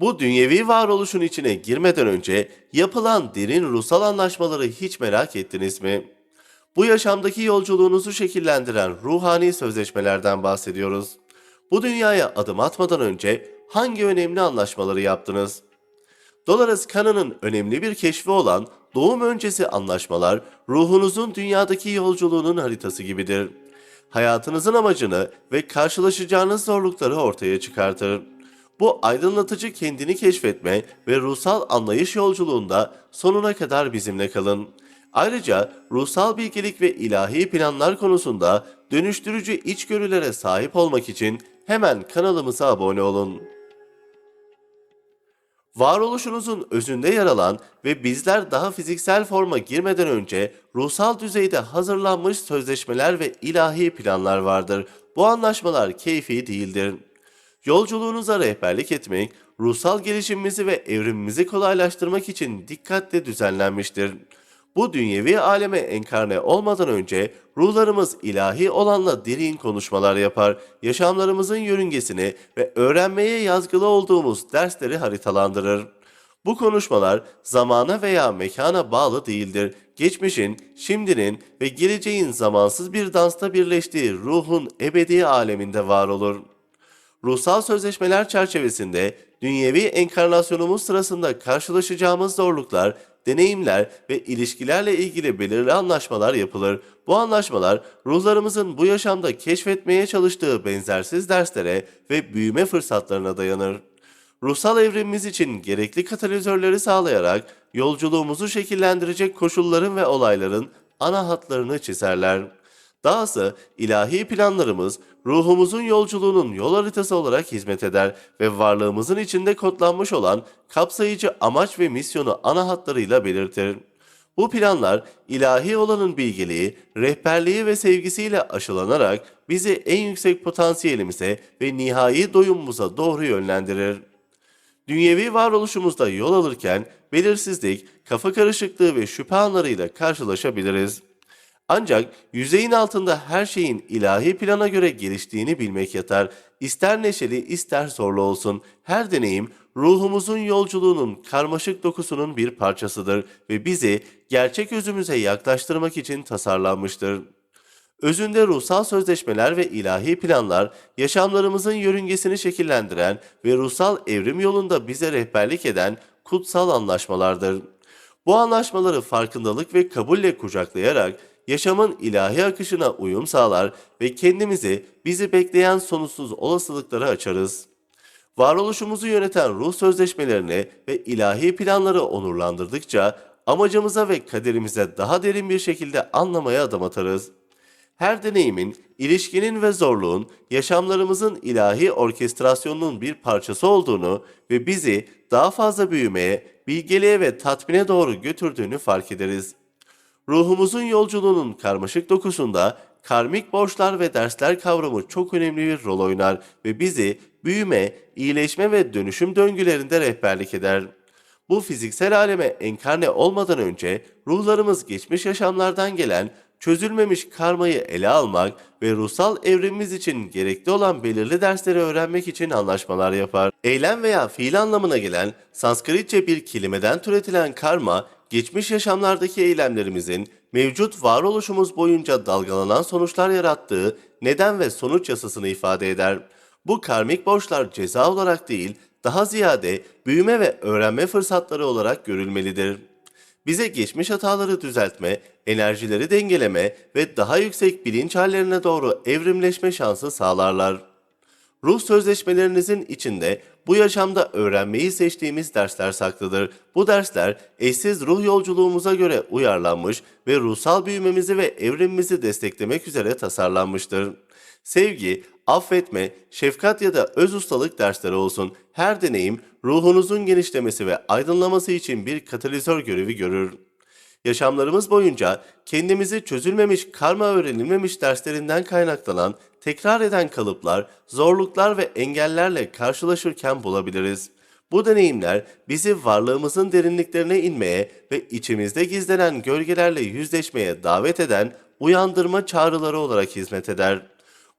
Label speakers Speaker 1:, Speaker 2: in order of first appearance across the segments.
Speaker 1: Bu dünyevi varoluşun içine girmeden önce yapılan derin ruhsal anlaşmaları hiç merak ettiniz mi? Bu yaşamdaki yolculuğunuzu şekillendiren ruhani sözleşmelerden bahsediyoruz. Bu dünyaya adım atmadan önce hangi önemli anlaşmaları yaptınız? Dolores Cannon'ın önemli bir keşfi olan doğum öncesi anlaşmalar ruhunuzun dünyadaki yolculuğunun haritası gibidir. Hayatınızın amacını ve karşılaşacağınız zorlukları ortaya çıkartır. Bu aydınlatıcı kendini keşfetme ve ruhsal anlayış yolculuğunda sonuna kadar bizimle kalın. Ayrıca ruhsal bilgelik ve ilahi planlar konusunda dönüştürücü içgörülere sahip olmak için hemen kanalımıza abone olun. Varoluşunuzun özünde yer alan ve bizler daha fiziksel forma girmeden önce ruhsal düzeyde hazırlanmış sözleşmeler ve ilahi planlar vardır. Bu anlaşmalar keyfi değildir. Yolculuğunuza rehberlik etmek, ruhsal gelişimimizi ve evrimimizi kolaylaştırmak için dikkatle düzenlenmiştir. Bu dünyevi aleme enkarne olmadan önce ruhlarımız ilahi olanla derin konuşmalar yapar, yaşamlarımızın yörüngesini ve öğrenmeye yazgılı olduğumuz dersleri haritalandırır. Bu konuşmalar zamana veya mekana bağlı değildir. Geçmişin, şimdinin ve geleceğin zamansız bir dansta birleştiği ruhun ebedi aleminde var olur. Ruhsal sözleşmeler çerçevesinde dünyevi enkarnasyonumuz sırasında karşılaşacağımız zorluklar, deneyimler ve ilişkilerle ilgili belirli anlaşmalar yapılır. Bu anlaşmalar ruhlarımızın bu yaşamda keşfetmeye çalıştığı benzersiz derslere ve büyüme fırsatlarına dayanır. Ruhsal evrimimiz için gerekli katalizörleri sağlayarak yolculuğumuzu şekillendirecek koşulların ve olayların ana hatlarını çizerler. Dahası ilahi planlarımız ruhumuzun yolculuğunun yol haritası olarak hizmet eder ve varlığımızın içinde kodlanmış olan kapsayıcı amaç ve misyonu ana hatlarıyla belirtir. Bu planlar ilahi olanın bilgeliği, rehberliği ve sevgisiyle aşılanarak bizi en yüksek potansiyelimize ve nihai doyumumuza doğru yönlendirir. Dünyevi varoluşumuzda yol alırken belirsizlik, kafa karışıklığı ve şüphe anlarıyla karşılaşabiliriz. Ancak yüzeyin altında her şeyin ilahi plana göre geliştiğini bilmek yatar. İster neşeli ister zorlu olsun her deneyim ruhumuzun yolculuğunun karmaşık dokusunun bir parçasıdır ve bizi gerçek özümüze yaklaştırmak için tasarlanmıştır. Özünde ruhsal sözleşmeler ve ilahi planlar yaşamlarımızın yörüngesini şekillendiren ve ruhsal evrim yolunda bize rehberlik eden kutsal anlaşmalardır. Bu anlaşmaları farkındalık ve kabulle kucaklayarak yaşamın ilahi akışına uyum sağlar ve kendimizi bizi bekleyen sonsuz olasılıklara açarız. Varoluşumuzu yöneten ruh sözleşmelerini ve ilahi planları onurlandırdıkça amacımıza ve kaderimize daha derin bir şekilde anlamaya adım atarız. Her deneyimin, ilişkinin ve zorluğun yaşamlarımızın ilahi orkestrasyonunun bir parçası olduğunu ve bizi daha fazla büyümeye, bilgeliğe ve tatmine doğru götürdüğünü fark ederiz. Ruhumuzun yolculuğunun karmaşık dokusunda karmik borçlar ve dersler kavramı çok önemli bir rol oynar ve bizi büyüme, iyileşme ve dönüşüm döngülerinde rehberlik eder. Bu fiziksel aleme enkarne olmadan önce ruhlarımız geçmiş yaşamlardan gelen çözülmemiş karmayı ele almak ve ruhsal evrimimiz için gerekli olan belirli dersleri öğrenmek için anlaşmalar yapar. Eylem veya fiil anlamına gelen Sanskritçe bir kelimeden türetilen karma, geçmiş yaşamlardaki eylemlerimizin mevcut varoluşumuz boyunca dalgalanan sonuçlar yarattığı neden ve sonuç yasasını ifade eder. Bu karmik borçlar ceza olarak değil, daha ziyade büyüme ve öğrenme fırsatları olarak görülmelidir. Bize geçmiş hataları düzeltme, enerjileri dengeleme ve daha yüksek bilinç hallerine doğru evrimleşme şansı sağlarlar. Ruh sözleşmelerinizin içinde bu yaşamda öğrenmeyi seçtiğimiz dersler saklıdır. Bu dersler eşsiz ruh yolculuğumuza göre uyarlanmış ve ruhsal büyümemizi ve evrimimizi desteklemek üzere tasarlanmıştır. Sevgi, affetme, şefkat ya da öz ustalık dersleri olsun. Her deneyim ruhunuzun genişlemesi ve aydınlaması için bir katalizör görevi görür. Yaşamlarımız boyunca kendimizi çözülmemiş, karma öğrenilmemiş derslerinden kaynaklanan tekrar eden kalıplar, zorluklar ve engellerle karşılaşırken bulabiliriz. Bu deneyimler bizi varlığımızın derinliklerine inmeye ve içimizde gizlenen gölgelerle yüzleşmeye davet eden uyandırma çağrıları olarak hizmet eder.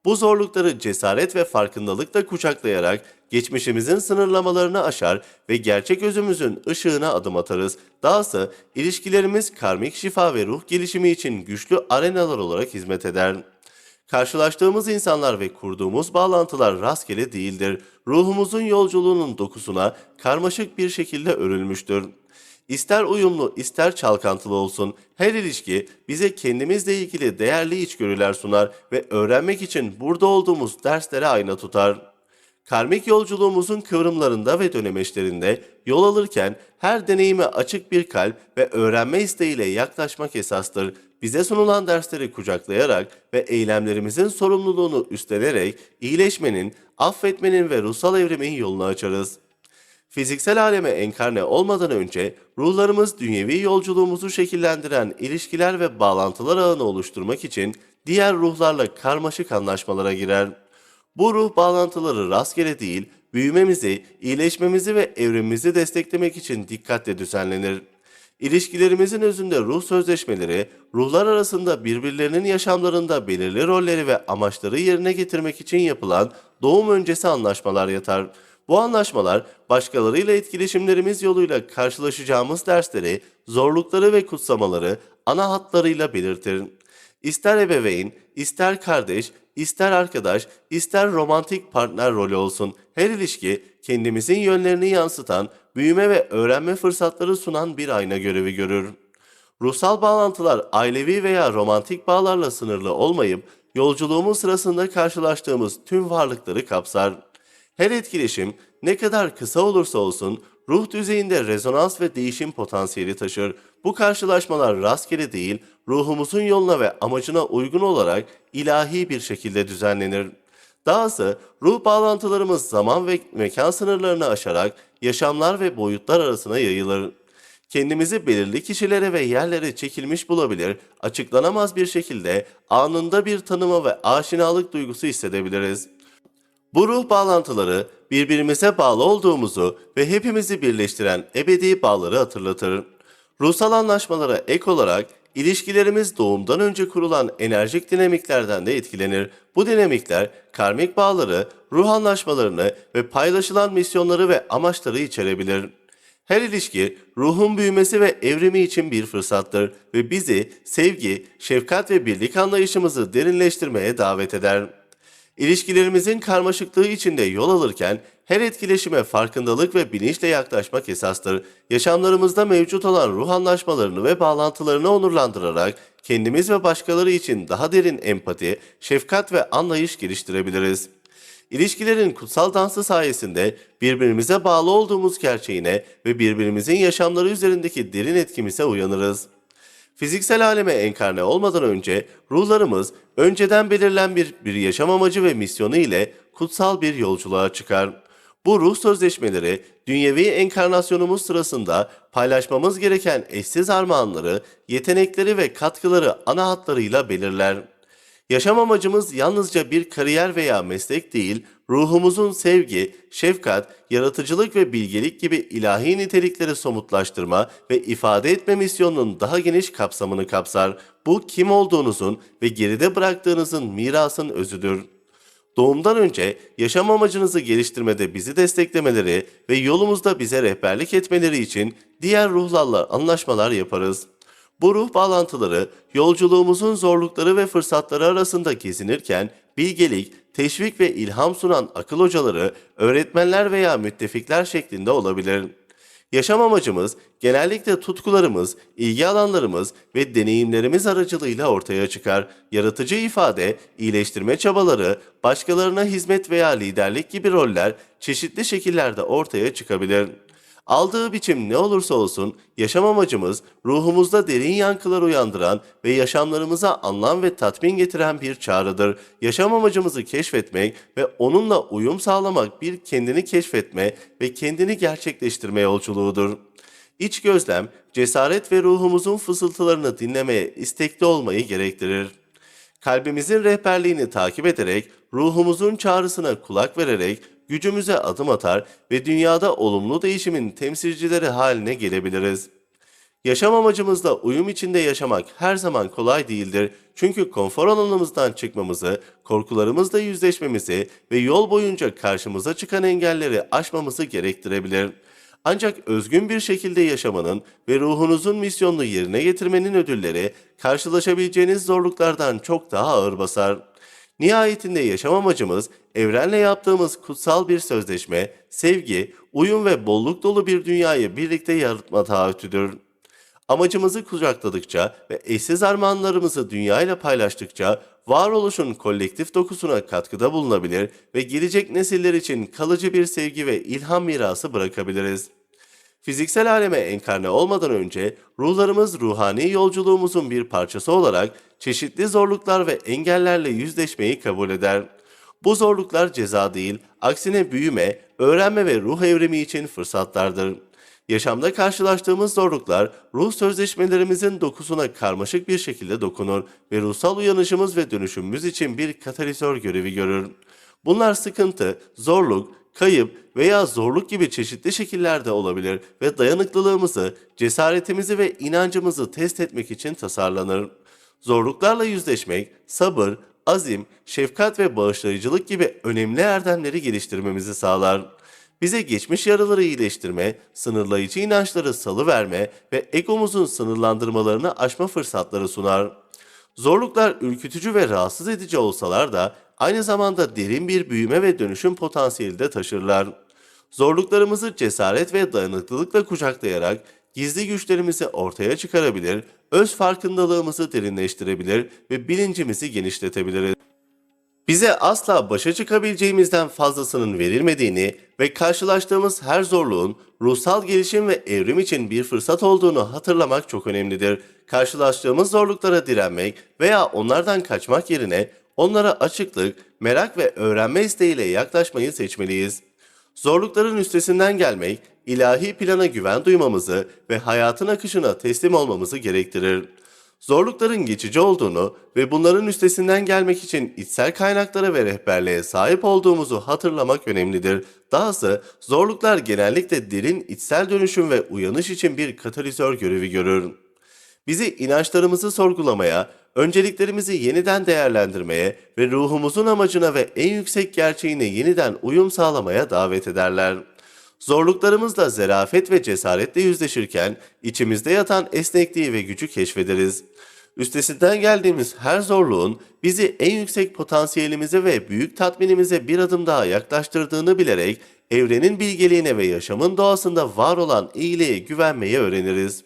Speaker 1: Bu zorlukları cesaret ve farkındalıkla kucaklayarak geçmişimizin sınırlamalarını aşar ve gerçek özümüzün ışığına adım atarız. Dahası ilişkilerimiz karmik şifa ve ruh gelişimi için güçlü arenalar olarak hizmet eder. Karşılaştığımız insanlar ve kurduğumuz bağlantılar rastgele değildir. Ruhumuzun yolculuğunun dokusuna karmaşık bir şekilde örülmüştür. İster uyumlu, ister çalkantılı olsun, her ilişki bize kendimizle ilgili değerli içgörüler sunar ve öğrenmek için burada olduğumuz derslere ayna tutar. Karmik yolculuğumuzun kıvrımlarında ve dönemeçlerinde yol alırken her deneyime açık bir kalp ve öğrenme isteğiyle yaklaşmak esastır. Bize sunulan dersleri kucaklayarak ve eylemlerimizin sorumluluğunu üstlenerek iyileşmenin, affetmenin ve ruhsal evrimin yolunu açarız. Fiziksel aleme enkarne olmadan önce ruhlarımız dünyevi yolculuğumuzu şekillendiren ilişkiler ve bağlantılar ağını oluşturmak için diğer ruhlarla karmaşık anlaşmalara girer. Bu ruh bağlantıları rastgele değil, büyümemizi, iyileşmemizi ve evrimimizi desteklemek için dikkatle düzenlenir. İlişkilerimizin özünde ruh sözleşmeleri, ruhlar arasında birbirlerinin yaşamlarında belirli rolleri ve amaçları yerine getirmek için yapılan doğum öncesi anlaşmalar yatar. Bu anlaşmalar başkalarıyla etkileşimlerimiz yoluyla karşılaşacağımız dersleri, zorlukları ve kutsamaları ana hatlarıyla belirtir. İster ebeveyn, ister kardeş, ister arkadaş, ister romantik partner rolü olsun, her ilişki kendimizin yönlerini yansıtan, büyüme ve öğrenme fırsatları sunan bir ayna görevi görür. Ruhsal bağlantılar ailevi veya romantik bağlarla sınırlı olmayıp, yolculuğumuz sırasında karşılaştığımız tüm varlıkları kapsar. Her etkileşim ne kadar kısa olursa olsun ruh düzeyinde rezonans ve değişim potansiyeli taşır. Bu karşılaşmalar rastgele değil, ruhumuzun yoluna ve amacına uygun olarak ilahi bir şekilde düzenlenir. Dahası ruh bağlantılarımız zaman ve mekan sınırlarını aşarak yaşamlar ve boyutlar arasına yayılır. Kendimizi belirli kişilere ve yerlere çekilmiş bulabilir, açıklanamaz bir şekilde anında bir tanıma ve aşinalık duygusu hissedebiliriz. Bu ruh bağlantıları birbirimize bağlı olduğumuzu ve hepimizi birleştiren ebedi bağları hatırlatır. Ruhsal anlaşmalara ek olarak ilişkilerimiz doğumdan önce kurulan enerjik dinamiklerden de etkilenir. Bu dinamikler karmik bağları, ruh anlaşmalarını ve paylaşılan misyonları ve amaçları içerebilir. Her ilişki ruhun büyümesi ve evrimi için bir fırsattır ve bizi sevgi, şefkat ve birlik anlayışımızı derinleştirmeye davet eder. İlişkilerimizin karmaşıklığı içinde yol alırken her etkileşime farkındalık ve bilinçle yaklaşmak esastır. Yaşamlarımızda mevcut olan ruh anlaşmalarını ve bağlantılarını onurlandırarak kendimiz ve başkaları için daha derin empati, şefkat ve anlayış geliştirebiliriz. İlişkilerin kutsal dansı sayesinde birbirimize bağlı olduğumuz gerçeğine ve birbirimizin yaşamları üzerindeki derin etkimize uyanırız. Fiziksel aleme enkarne olmadan önce ruhlarımız önceden belirlen bir, bir yaşam amacı ve misyonu ile kutsal bir yolculuğa çıkar. Bu ruh sözleşmeleri dünyevi enkarnasyonumuz sırasında paylaşmamız gereken eşsiz armağanları, yetenekleri ve katkıları ana hatlarıyla belirler. Yaşam amacımız yalnızca bir kariyer veya meslek değil, ruhumuzun sevgi, şefkat, yaratıcılık ve bilgelik gibi ilahi nitelikleri somutlaştırma ve ifade etme misyonunun daha geniş kapsamını kapsar. Bu kim olduğunuzun ve geride bıraktığınızın mirasın özüdür. Doğumdan önce yaşam amacınızı geliştirmede bizi desteklemeleri ve yolumuzda bize rehberlik etmeleri için diğer ruhlarla anlaşmalar yaparız. Bu ruh bağlantıları yolculuğumuzun zorlukları ve fırsatları arasında gezinirken bilgelik, teşvik ve ilham sunan akıl hocaları, öğretmenler veya müttefikler şeklinde olabilir. Yaşam amacımız genellikle tutkularımız, ilgi alanlarımız ve deneyimlerimiz aracılığıyla ortaya çıkar. Yaratıcı ifade, iyileştirme çabaları, başkalarına hizmet veya liderlik gibi roller çeşitli şekillerde ortaya çıkabilir. Aldığı biçim ne olursa olsun yaşam amacımız ruhumuzda derin yankılar uyandıran ve yaşamlarımıza anlam ve tatmin getiren bir çağrıdır. Yaşam amacımızı keşfetmek ve onunla uyum sağlamak bir kendini keşfetme ve kendini gerçekleştirme yolculuğudur. İç gözlem, cesaret ve ruhumuzun fısıltılarını dinlemeye istekli olmayı gerektirir. Kalbimizin rehberliğini takip ederek, ruhumuzun çağrısına kulak vererek gücümüze adım atar ve dünyada olumlu değişimin temsilcileri haline gelebiliriz. Yaşam amacımızla uyum içinde yaşamak her zaman kolay değildir. Çünkü konfor alanımızdan çıkmamızı, korkularımızla yüzleşmemizi ve yol boyunca karşımıza çıkan engelleri aşmamızı gerektirebilir. Ancak özgün bir şekilde yaşamanın ve ruhunuzun misyonunu yerine getirmenin ödülleri karşılaşabileceğiniz zorluklardan çok daha ağır basar. Nihayetinde yaşam amacımız evrenle yaptığımız kutsal bir sözleşme, sevgi, uyum ve bolluk dolu bir dünyayı birlikte yaratma taahhütüdür. Amacımızı kucakladıkça ve eşsiz armağanlarımızı dünyayla paylaştıkça varoluşun kolektif dokusuna katkıda bulunabilir ve gelecek nesiller için kalıcı bir sevgi ve ilham mirası bırakabiliriz. Fiziksel aleme enkarne olmadan önce ruhlarımız ruhani yolculuğumuzun bir parçası olarak çeşitli zorluklar ve engellerle yüzleşmeyi kabul eder. Bu zorluklar ceza değil, aksine büyüme, öğrenme ve ruh evrimi için fırsatlardır. Yaşamda karşılaştığımız zorluklar ruh sözleşmelerimizin dokusuna karmaşık bir şekilde dokunur ve ruhsal uyanışımız ve dönüşümümüz için bir katalizör görevi görür. Bunlar sıkıntı, zorluk, kayıp veya zorluk gibi çeşitli şekillerde olabilir ve dayanıklılığımızı, cesaretimizi ve inancımızı test etmek için tasarlanır. Zorluklarla yüzleşmek, sabır, azim, şefkat ve bağışlayıcılık gibi önemli erdemleri geliştirmemizi sağlar. Bize geçmiş yaraları iyileştirme, sınırlayıcı inançları salıverme ve egomuzun sınırlandırmalarını aşma fırsatları sunar. Zorluklar ürkütücü ve rahatsız edici olsalar da aynı zamanda derin bir büyüme ve dönüşüm potansiyeli de taşırlar. Zorluklarımızı cesaret ve dayanıklılıkla kucaklayarak gizli güçlerimizi ortaya çıkarabilir, öz farkındalığımızı derinleştirebilir ve bilincimizi genişletebiliriz. Bize asla başa çıkabileceğimizden fazlasının verilmediğini ve karşılaştığımız her zorluğun ruhsal gelişim ve evrim için bir fırsat olduğunu hatırlamak çok önemlidir. Karşılaştığımız zorluklara direnmek veya onlardan kaçmak yerine onlara açıklık, merak ve öğrenme isteğiyle yaklaşmayı seçmeliyiz. Zorlukların üstesinden gelmek, ilahi plana güven duymamızı ve hayatın akışına teslim olmamızı gerektirir. Zorlukların geçici olduğunu ve bunların üstesinden gelmek için içsel kaynaklara ve rehberliğe sahip olduğumuzu hatırlamak önemlidir. Dahası zorluklar genellikle derin içsel dönüşüm ve uyanış için bir katalizör görevi görür. Bizi inançlarımızı sorgulamaya, önceliklerimizi yeniden değerlendirmeye ve ruhumuzun amacına ve en yüksek gerçeğine yeniden uyum sağlamaya davet ederler. Zorluklarımızla zerafet ve cesaretle yüzleşirken içimizde yatan esnekliği ve gücü keşfederiz. Üstesinden geldiğimiz her zorluğun bizi en yüksek potansiyelimize ve büyük tatminimize bir adım daha yaklaştırdığını bilerek evrenin bilgeliğine ve yaşamın doğasında var olan iyiliğe güvenmeyi öğreniriz.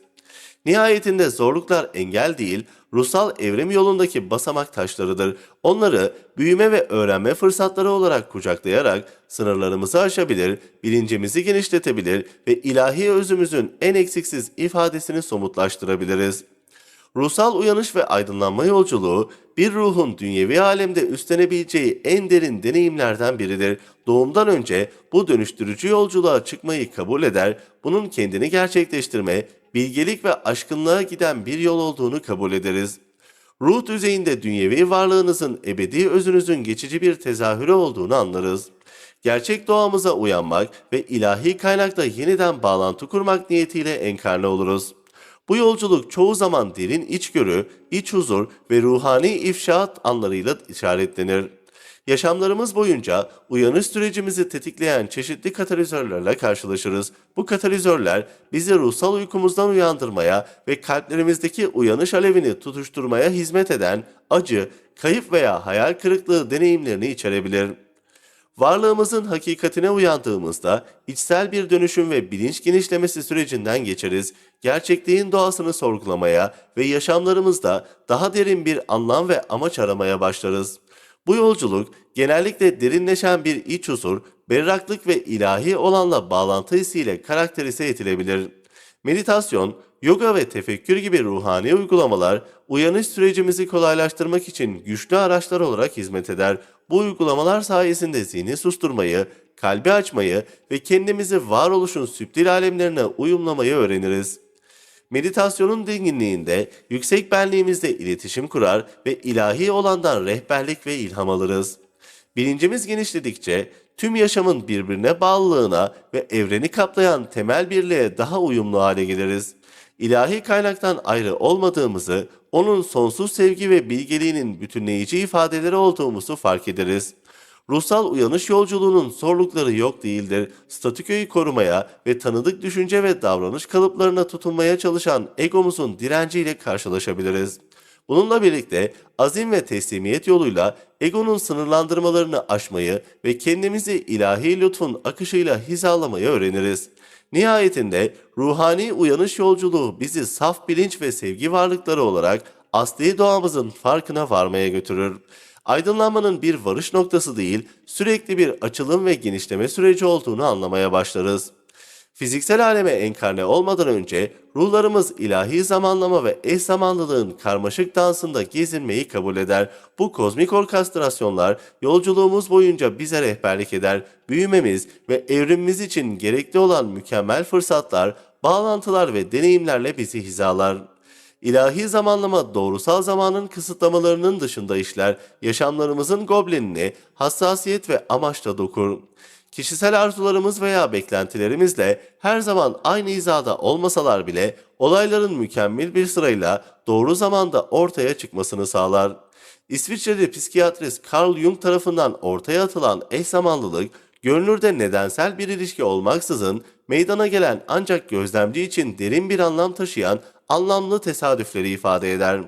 Speaker 1: Nihayetinde zorluklar engel değil, ruhsal evrim yolundaki basamak taşlarıdır. Onları büyüme ve öğrenme fırsatları olarak kucaklayarak sınırlarımızı aşabilir, bilincimizi genişletebilir ve ilahi özümüzün en eksiksiz ifadesini somutlaştırabiliriz. Ruhsal uyanış ve aydınlanma yolculuğu bir ruhun dünyevi alemde üstlenebileceği en derin deneyimlerden biridir. Doğumdan önce bu dönüştürücü yolculuğa çıkmayı kabul eder, bunun kendini gerçekleştirme, bilgelik ve aşkınlığa giden bir yol olduğunu kabul ederiz. Ruh düzeyinde dünyevi varlığınızın ebedi özünüzün geçici bir tezahürü olduğunu anlarız. Gerçek doğamıza uyanmak ve ilahi kaynakla yeniden bağlantı kurmak niyetiyle enkarne oluruz. Bu yolculuk çoğu zaman derin içgörü, iç huzur ve ruhani ifşaat anlarıyla işaretlenir. Yaşamlarımız boyunca uyanış sürecimizi tetikleyen çeşitli katalizörlerle karşılaşırız. Bu katalizörler bizi ruhsal uykumuzdan uyandırmaya ve kalplerimizdeki uyanış alevini tutuşturmaya hizmet eden acı, kayıp veya hayal kırıklığı deneyimlerini içerebilir. Varlığımızın hakikatine uyandığımızda içsel bir dönüşüm ve bilinç genişlemesi sürecinden geçeriz. Gerçekliğin doğasını sorgulamaya ve yaşamlarımızda daha derin bir anlam ve amaç aramaya başlarız. Bu yolculuk genellikle derinleşen bir iç huzur, berraklık ve ilahi olanla bağlantı hissiyle karakterize edilebilir. Meditasyon, yoga ve tefekkür gibi ruhani uygulamalar uyanış sürecimizi kolaylaştırmak için güçlü araçlar olarak hizmet eder. Bu uygulamalar sayesinde zihni susturmayı, kalbi açmayı ve kendimizi varoluşun süptil alemlerine uyumlamayı öğreniriz. Meditasyonun dinginliğinde yüksek benliğimizle iletişim kurar ve ilahi olandan rehberlik ve ilham alırız. Bilincimiz genişledikçe tüm yaşamın birbirine bağlılığına ve evreni kaplayan temel birliğe daha uyumlu hale geliriz. İlahi kaynaktan ayrı olmadığımızı, onun sonsuz sevgi ve bilgeliğinin bütünleyici ifadeleri olduğumuzu fark ederiz. Ruhsal uyanış yolculuğunun zorlukları yok değildir. Statükoyu korumaya ve tanıdık düşünce ve davranış kalıplarına tutunmaya çalışan egomuzun direnciyle karşılaşabiliriz. Bununla birlikte azim ve teslimiyet yoluyla egonun sınırlandırmalarını aşmayı ve kendimizi ilahi lütfun akışıyla hizalamayı öğreniriz. Nihayetinde ruhani uyanış yolculuğu bizi saf bilinç ve sevgi varlıkları olarak asli doğamızın farkına varmaya götürür. Aydınlanmanın bir varış noktası değil, sürekli bir açılım ve genişleme süreci olduğunu anlamaya başlarız. Fiziksel aleme enkarne olmadan önce ruhlarımız ilahi zamanlama ve eş zamanlılığın karmaşık dansında gezinmeyi kabul eder. Bu kozmik orkestrasyonlar yolculuğumuz boyunca bize rehberlik eder. Büyümemiz ve evrimimiz için gerekli olan mükemmel fırsatlar, bağlantılar ve deneyimlerle bizi hizalar. İlahi zamanlama doğrusal zamanın kısıtlamalarının dışında işler, yaşamlarımızın goblinini hassasiyet ve amaçla dokur. Kişisel arzularımız veya beklentilerimizle her zaman aynı hizada olmasalar bile olayların mükemmel bir sırayla doğru zamanda ortaya çıkmasını sağlar. İsviçreli psikiyatrist Carl Jung tarafından ortaya atılan eş zamanlılık, görünürde nedensel bir ilişki olmaksızın meydana gelen ancak gözlemci için derin bir anlam taşıyan anlamlı tesadüfleri ifade eder.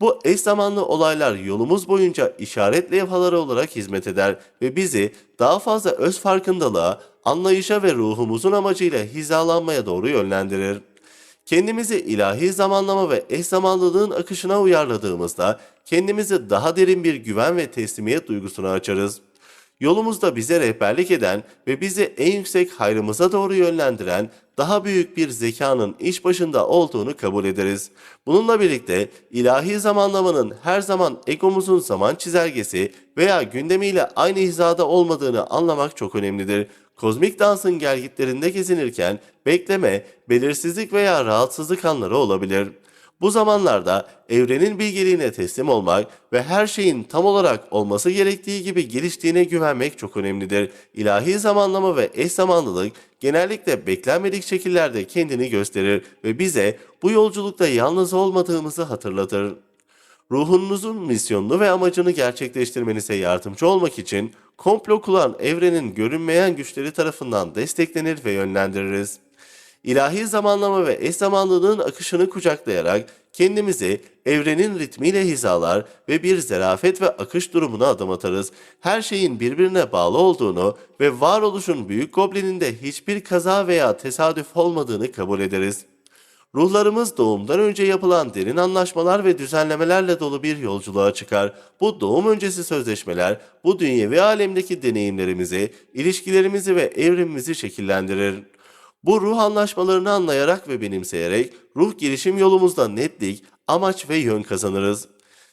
Speaker 1: Bu eş zamanlı olaylar yolumuz boyunca işaret levhaları olarak hizmet eder ve bizi daha fazla öz farkındalığa, anlayışa ve ruhumuzun amacıyla hizalanmaya doğru yönlendirir. Kendimizi ilahi zamanlama ve eş zamanlılığın akışına uyarladığımızda kendimizi daha derin bir güven ve teslimiyet duygusuna açarız. Yolumuzda bize rehberlik eden ve bizi en yüksek hayrımıza doğru yönlendiren daha büyük bir zekanın iş başında olduğunu kabul ederiz. Bununla birlikte ilahi zamanlamanın her zaman egomuzun zaman çizelgesi veya gündemiyle aynı hizada olmadığını anlamak çok önemlidir. Kozmik dansın gelgitlerinde gezinirken bekleme, belirsizlik veya rahatsızlık anları olabilir. Bu zamanlarda evrenin bilgeliğine teslim olmak ve her şeyin tam olarak olması gerektiği gibi geliştiğine güvenmek çok önemlidir. İlahi zamanlama ve eş zamanlılık genellikle beklenmedik şekillerde kendini gösterir ve bize bu yolculukta yalnız olmadığımızı hatırlatır. Ruhunuzun misyonunu ve amacını gerçekleştirmenize yardımcı olmak için komplo kuran evrenin görünmeyen güçleri tarafından desteklenir ve yönlendiririz. İlahi zamanlama ve eş zamanlılığın akışını kucaklayarak kendimizi evrenin ritmiyle hizalar ve bir zerafet ve akış durumuna adım atarız. Her şeyin birbirine bağlı olduğunu ve varoluşun büyük goblininde hiçbir kaza veya tesadüf olmadığını kabul ederiz. Ruhlarımız doğumdan önce yapılan derin anlaşmalar ve düzenlemelerle dolu bir yolculuğa çıkar. Bu doğum öncesi sözleşmeler bu dünyevi alemdeki deneyimlerimizi, ilişkilerimizi ve evrimimizi şekillendirir. Bu ruh anlaşmalarını anlayarak ve benimseyerek ruh gelişim yolumuzda netlik, amaç ve yön kazanırız.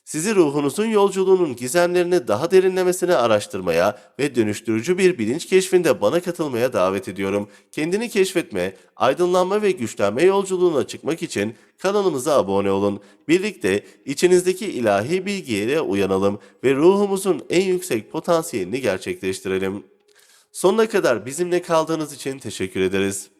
Speaker 1: Sizi ruhunuzun yolculuğunun gizemlerini daha derinlemesine araştırmaya ve dönüştürücü bir bilinç keşfinde bana katılmaya davet ediyorum. Kendini keşfetme, aydınlanma ve güçlenme yolculuğuna çıkmak için kanalımıza abone olun. Birlikte içinizdeki ilahi bilgiye uyanalım ve ruhumuzun en yüksek potansiyelini gerçekleştirelim. Sonuna kadar bizimle kaldığınız için teşekkür ederiz.